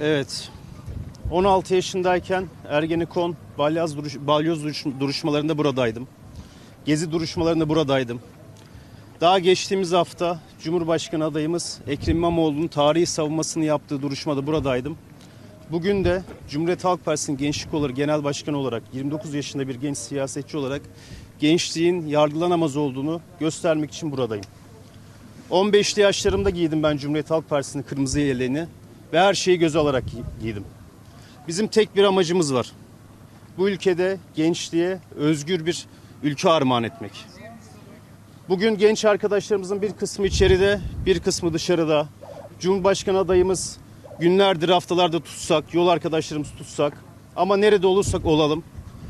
Evet. 16 yaşındayken Ergenekon, balyoz, duruş, balyoz duruş- duruşmalarında buradaydım. Gezi duruşmalarında buradaydım. Daha geçtiğimiz hafta Cumhurbaşkanı adayımız Ekrem İmamoğlu'nun tarihi savunmasını yaptığı duruşmada buradaydım. Bugün de Cumhuriyet Halk Partisi'nin Gençlik Kolları Genel Başkanı olarak 29 yaşında bir genç siyasetçi olarak gençliğin yargılanamaz olduğunu göstermek için buradayım. 15'li yaşlarımda giydim ben Cumhuriyet Halk Partisi'nin kırmızı yeleğini ve her şeyi göze alarak gi- giydim. Bizim tek bir amacımız var. Bu ülkede gençliğe özgür bir ülke armağan etmek. Bugün genç arkadaşlarımızın bir kısmı içeride, bir kısmı dışarıda. Cumhurbaşkanı adayımız günlerdir, haftalarda tutsak, yol arkadaşlarımız tutsak ama nerede olursak olalım,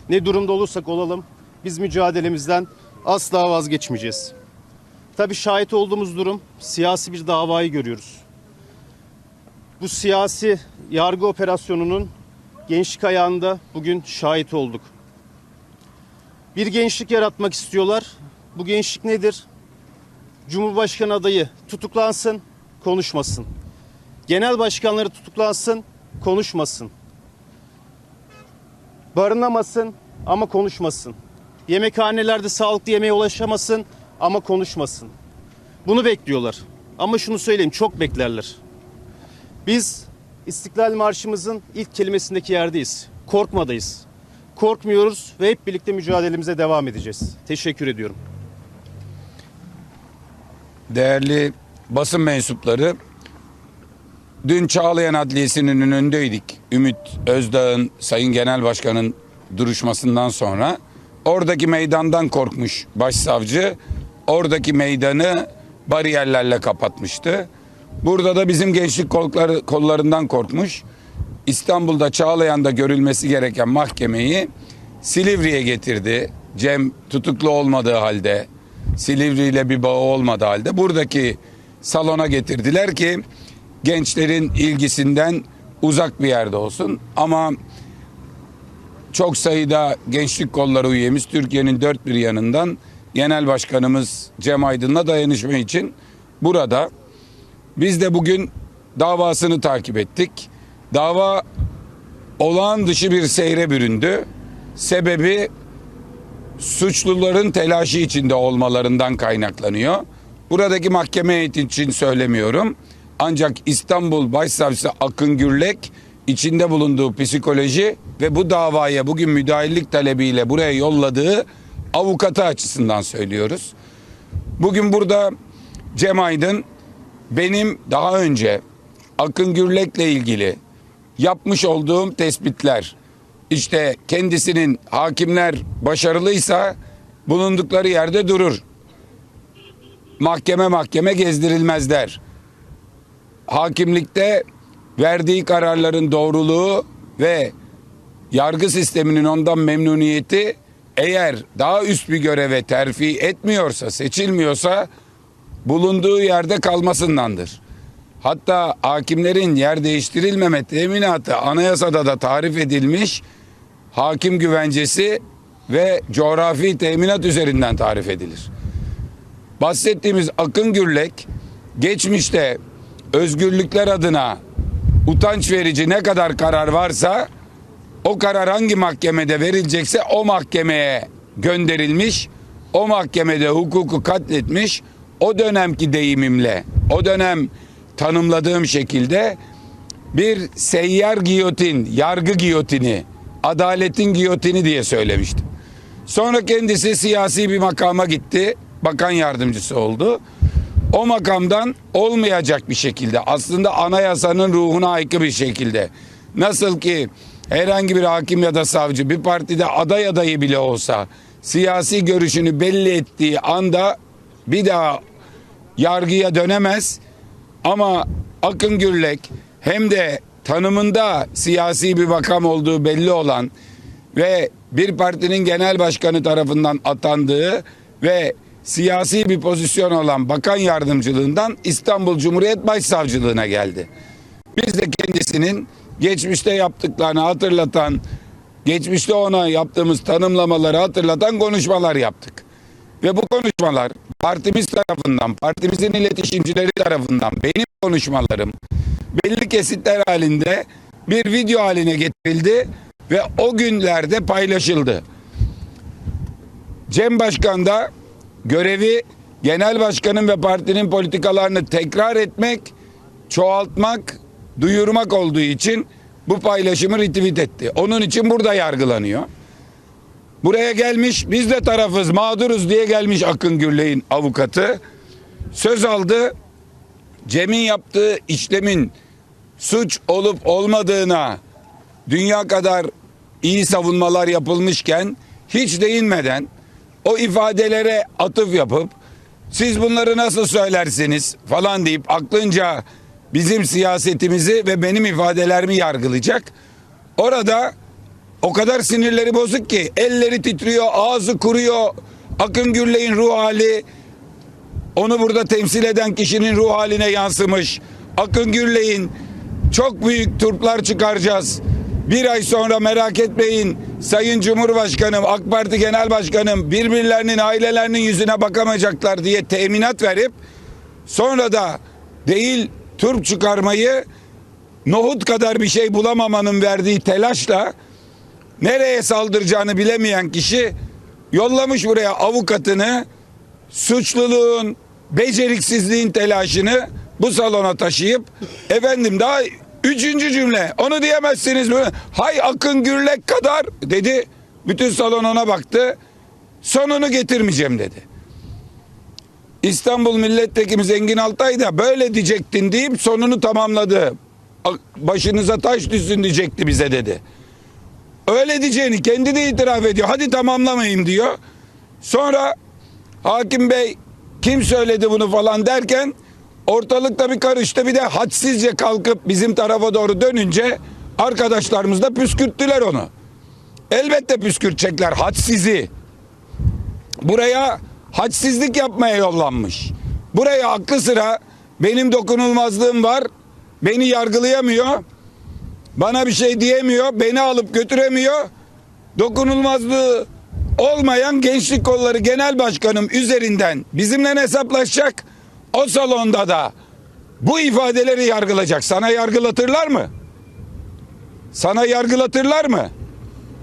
ne durumda olursak olalım biz mücadelemizden asla vazgeçmeyeceğiz. Tabii şahit olduğumuz durum siyasi bir davayı görüyoruz. Bu siyasi yargı operasyonunun gençlik ayağında bugün şahit olduk. Bir gençlik yaratmak istiyorlar. Bu gençlik nedir? Cumhurbaşkanı adayı tutuklansın, konuşmasın. Genel başkanları tutuklansın, konuşmasın. Barınamasın ama konuşmasın. Yemekhanelerde sağlıklı yemeğe ulaşamasın ama konuşmasın. Bunu bekliyorlar. Ama şunu söyleyeyim çok beklerler. Biz İstiklal Marşımızın ilk kelimesindeki yerdeyiz. Korkmadayız. Korkmuyoruz ve hep birlikte mücadelemize devam edeceğiz. Teşekkür ediyorum. Değerli basın mensupları, dün Çağlayan Adliyesi'nin önündeydik. Ümit Özdağ'ın Sayın Genel Başkan'ın duruşmasından sonra oradaki meydandan korkmuş başsavcı oradaki meydanı bariyerlerle kapatmıştı. Burada da bizim gençlik kolları, kollarından korkmuş. İstanbul'da Çağlayan'da görülmesi gereken mahkemeyi Silivri'ye getirdi. Cem tutuklu olmadığı halde, Silivri ile bir bağı olmadığı halde buradaki salona getirdiler ki gençlerin ilgisinden uzak bir yerde olsun. Ama çok sayıda gençlik kolları üyemiz Türkiye'nin dört bir yanından Genel Başkanımız Cem Aydın'la dayanışma için burada. Biz de bugün davasını takip ettik. Dava olağan dışı bir seyre büründü. Sebebi suçluların telaşı içinde olmalarından kaynaklanıyor. Buradaki mahkeme heyeti için söylemiyorum. Ancak İstanbul Başsavcısı Akın Gürlek içinde bulunduğu psikoloji ve bu davaya bugün müdahillik talebiyle buraya yolladığı avukatı açısından söylüyoruz. Bugün burada Cem Aydın benim daha önce Akın Gürlek'le ilgili yapmış olduğum tespitler işte kendisinin hakimler başarılıysa bulundukları yerde durur. Mahkeme mahkeme gezdirilmezler. Hakimlikte verdiği kararların doğruluğu ve yargı sisteminin ondan memnuniyeti eğer daha üst bir göreve terfi etmiyorsa, seçilmiyorsa bulunduğu yerde kalmasındandır. Hatta hakimlerin yer değiştirilmeme teminatı anayasada da tarif edilmiş hakim güvencesi ve coğrafi teminat üzerinden tarif edilir. Bahsettiğimiz Akın Gürlek geçmişte özgürlükler adına utanç verici ne kadar karar varsa o karar hangi mahkemede verilecekse o mahkemeye gönderilmiş, o mahkemede hukuku katletmiş, o dönemki deyimimle, o dönem tanımladığım şekilde bir seyyar giyotin, yargı giyotini, adaletin giyotini diye söylemiştim. Sonra kendisi siyasi bir makama gitti, bakan yardımcısı oldu. O makamdan olmayacak bir şekilde, aslında anayasanın ruhuna aykırı bir şekilde, nasıl ki herhangi bir hakim ya da savcı bir partide aday adayı bile olsa siyasi görüşünü belli ettiği anda bir daha yargıya dönemez. Ama Akın Gürlek hem de tanımında siyasi bir makam olduğu belli olan ve bir partinin genel başkanı tarafından atandığı ve siyasi bir pozisyon olan bakan yardımcılığından İstanbul Cumhuriyet Başsavcılığına geldi. Biz de kendisinin geçmişte yaptıklarını hatırlatan, geçmişte ona yaptığımız tanımlamaları hatırlatan konuşmalar yaptık. Ve bu konuşmalar partimiz tarafından, partimizin iletişimcileri tarafından benim konuşmalarım belli kesitler halinde bir video haline getirildi ve o günlerde paylaşıldı. Cem Başkan da görevi genel başkanın ve partinin politikalarını tekrar etmek, çoğaltmak, duyurmak olduğu için bu paylaşımı retweet etti. Onun için burada yargılanıyor. Buraya gelmiş biz de tarafız mağduruz diye gelmiş Akın Gürley'in avukatı. Söz aldı. Cem'in yaptığı işlemin suç olup olmadığına dünya kadar iyi savunmalar yapılmışken hiç değinmeden o ifadelere atıf yapıp siz bunları nasıl söylersiniz falan deyip aklınca bizim siyasetimizi ve benim ifadelerimi yargılayacak. Orada o kadar sinirleri bozuk ki elleri titriyor, ağzı kuruyor. Akın Gürley'in ruh hali onu burada temsil eden kişinin ruh haline yansımış. Akın Gürley'in çok büyük turplar çıkaracağız. Bir ay sonra merak etmeyin Sayın Cumhurbaşkanım, AK Parti Genel Başkanım birbirlerinin ailelerinin yüzüne bakamayacaklar diye teminat verip sonra da değil turp çıkarmayı nohut kadar bir şey bulamamanın verdiği telaşla nereye saldıracağını bilemeyen kişi yollamış buraya avukatını suçluluğun, beceriksizliğin telaşını bu salona taşıyıp efendim daha üçüncü cümle onu diyemezsiniz mi? Hay Akın Gürlek kadar dedi. Bütün salon ona baktı. Sonunu getirmeyeceğim dedi. İstanbul Milletvekili Engin Altay da böyle diyecektin deyip sonunu tamamladı. Başınıza taş düşsün diyecekti bize dedi. Öyle diyeceğini kendi de itiraf ediyor. Hadi tamamlamayayım diyor. Sonra hakim bey kim söyledi bunu falan derken ortalıkta bir karıştı. Bir de hadsizce kalkıp bizim tarafa doğru dönünce arkadaşlarımız da püskürttüler onu. Elbette püskürtecekler hadsizi. Buraya hadsizlik yapmaya yollanmış. Buraya aklı sıra benim dokunulmazlığım var. Beni yargılayamıyor. Bana bir şey diyemiyor. Beni alıp götüremiyor. Dokunulmazlığı olmayan gençlik kolları genel başkanım üzerinden bizimle hesaplaşacak. O salonda da bu ifadeleri yargılayacak. Sana yargılatırlar mı? Sana yargılatırlar mı?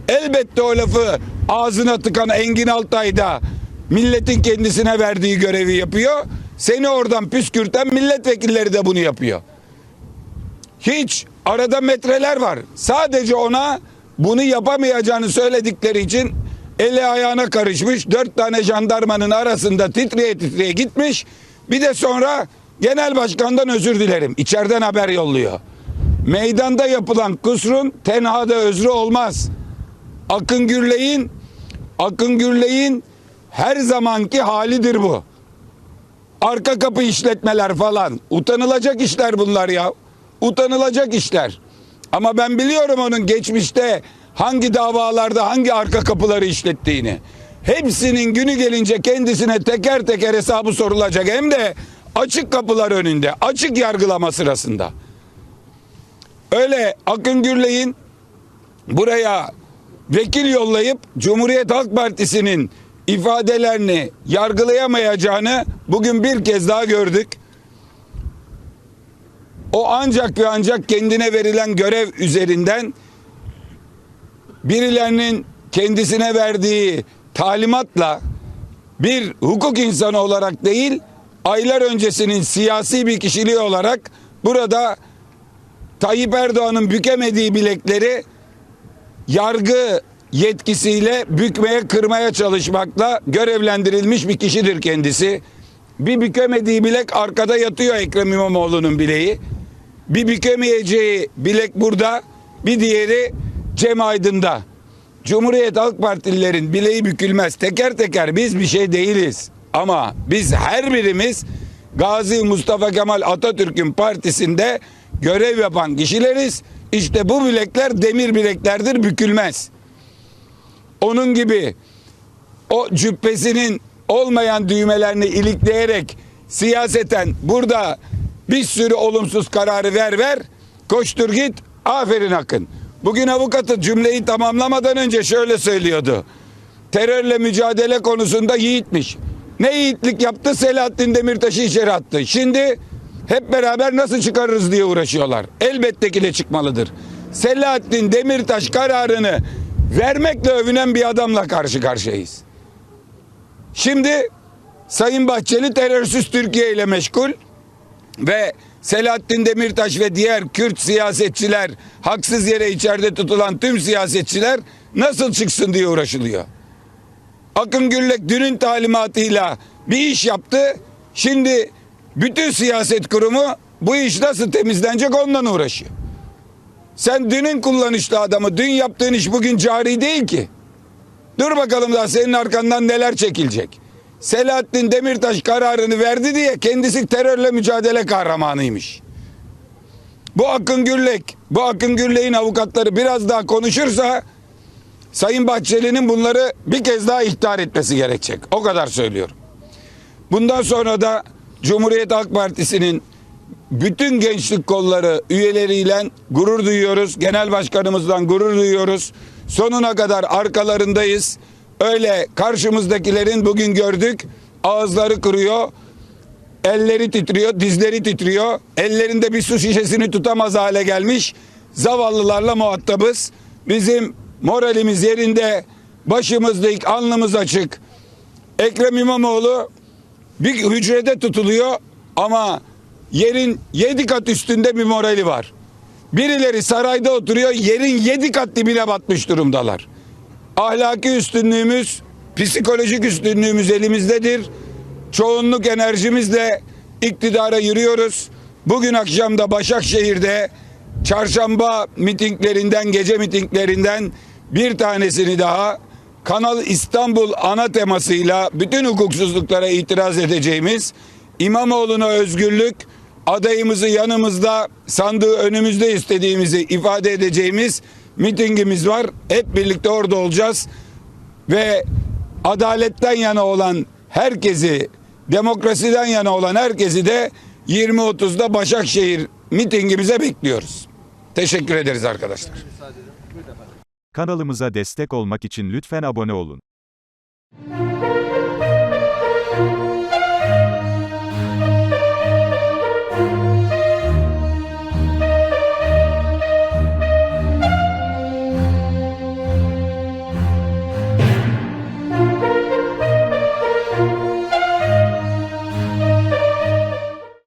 Elbette o lafı ağzına tıkan Engin Altay da milletin kendisine verdiği görevi yapıyor. Seni oradan püskürten milletvekilleri de bunu yapıyor. Hiç arada metreler var. Sadece ona bunu yapamayacağını söyledikleri için eli ayağına karışmış. Dört tane jandarmanın arasında titreye titreye gitmiş. Bir de sonra genel başkandan özür dilerim. İçeriden haber yolluyor. Meydanda yapılan kusurun tenhada özrü olmaz. Akın Gürley'in Akın Gürley'in her zamanki halidir bu. Arka kapı işletmeler falan. Utanılacak işler bunlar ya. Utanılacak işler. Ama ben biliyorum onun geçmişte hangi davalarda hangi arka kapıları işlettiğini. Hepsinin günü gelince kendisine teker teker hesabı sorulacak. Hem de açık kapılar önünde, açık yargılama sırasında. Öyle Akın Gürley'in buraya vekil yollayıp Cumhuriyet Halk Partisi'nin ifadelerini yargılayamayacağını bugün bir kez daha gördük. O ancak ve ancak kendine verilen görev üzerinden birilerinin kendisine verdiği talimatla bir hukuk insanı olarak değil, aylar öncesinin siyasi bir kişiliği olarak burada Tayyip Erdoğan'ın bükemediği bilekleri yargı yetkisiyle bükmeye kırmaya çalışmakla görevlendirilmiş bir kişidir kendisi. Bir bükemediği bilek arkada yatıyor Ekrem İmamoğlu'nun bileği. Bir bükemeyeceği bilek burada, bir diğeri Cem Aydın'da. Cumhuriyet Halk Partililerin bileği bükülmez. Teker teker biz bir şey değiliz. Ama biz her birimiz Gazi Mustafa Kemal Atatürk'ün partisinde görev yapan kişileriz. İşte bu bilekler demir bileklerdir bükülmez. Onun gibi o cübbesinin olmayan düğmelerini ilikleyerek siyaseten burada bir sürü olumsuz kararı ver ver koştur git aferin Akın. Bugün avukatı cümleyi tamamlamadan önce şöyle söylüyordu. Terörle mücadele konusunda yiğitmiş. Ne yiğitlik yaptı? Selahattin Demirtaş'ı içeri attı. Şimdi hep beraber nasıl çıkarırız diye uğraşıyorlar. Elbette ki de çıkmalıdır. Selahattin Demirtaş kararını vermekle övünen bir adamla karşı karşıyayız. Şimdi Sayın Bahçeli terörsüz Türkiye ile meşgul ve Selahattin Demirtaş ve diğer Kürt siyasetçiler, haksız yere içeride tutulan tüm siyasetçiler nasıl çıksın diye uğraşılıyor. Akın Gürlek dünün talimatıyla bir iş yaptı. Şimdi bütün siyaset kurumu bu iş nasıl temizlenecek ondan uğraşıyor. Sen dünün kullanışlı adamı, dün yaptığın iş bugün cari değil ki. Dur bakalım daha senin arkandan neler çekilecek. Selahattin Demirtaş kararını verdi diye kendisi terörle mücadele kahramanıymış. Bu Akın Gürlek, bu Akın Gürlek'in avukatları biraz daha konuşursa Sayın Bahçeli'nin bunları bir kez daha ihtar etmesi gerekecek. O kadar söylüyorum. Bundan sonra da Cumhuriyet Halk Partisi'nin bütün gençlik kolları üyeleriyle gurur duyuyoruz. Genel başkanımızdan gurur duyuyoruz. Sonuna kadar arkalarındayız. Öyle karşımızdakilerin bugün gördük ağızları kırıyor. Elleri titriyor, dizleri titriyor. Ellerinde bir su şişesini tutamaz hale gelmiş. Zavallılarla muhatabız. Bizim moralimiz yerinde, başımız dik, alnımız açık. Ekrem İmamoğlu bir hücrede tutuluyor ama yerin yedi kat üstünde bir morali var. Birileri sarayda oturuyor, yerin yedi kat dibine batmış durumdalar. Ahlaki üstünlüğümüz, psikolojik üstünlüğümüz elimizdedir. Çoğunluk enerjimizle iktidara yürüyoruz. Bugün akşam da Başakşehir'de çarşamba mitinglerinden, gece mitinglerinden bir tanesini daha Kanal İstanbul ana temasıyla bütün hukuksuzluklara itiraz edeceğimiz İmamoğlu'na özgürlük adayımızı yanımızda sandığı önümüzde istediğimizi ifade edeceğimiz mitingimiz var. Hep birlikte orada olacağız ve adaletten yana olan herkesi, demokrasiden yana olan herkesi de 20.30'da Başakşehir mitingimize bekliyoruz. Teşekkür ederiz arkadaşlar. Kanalımıza destek olmak için lütfen abone olun.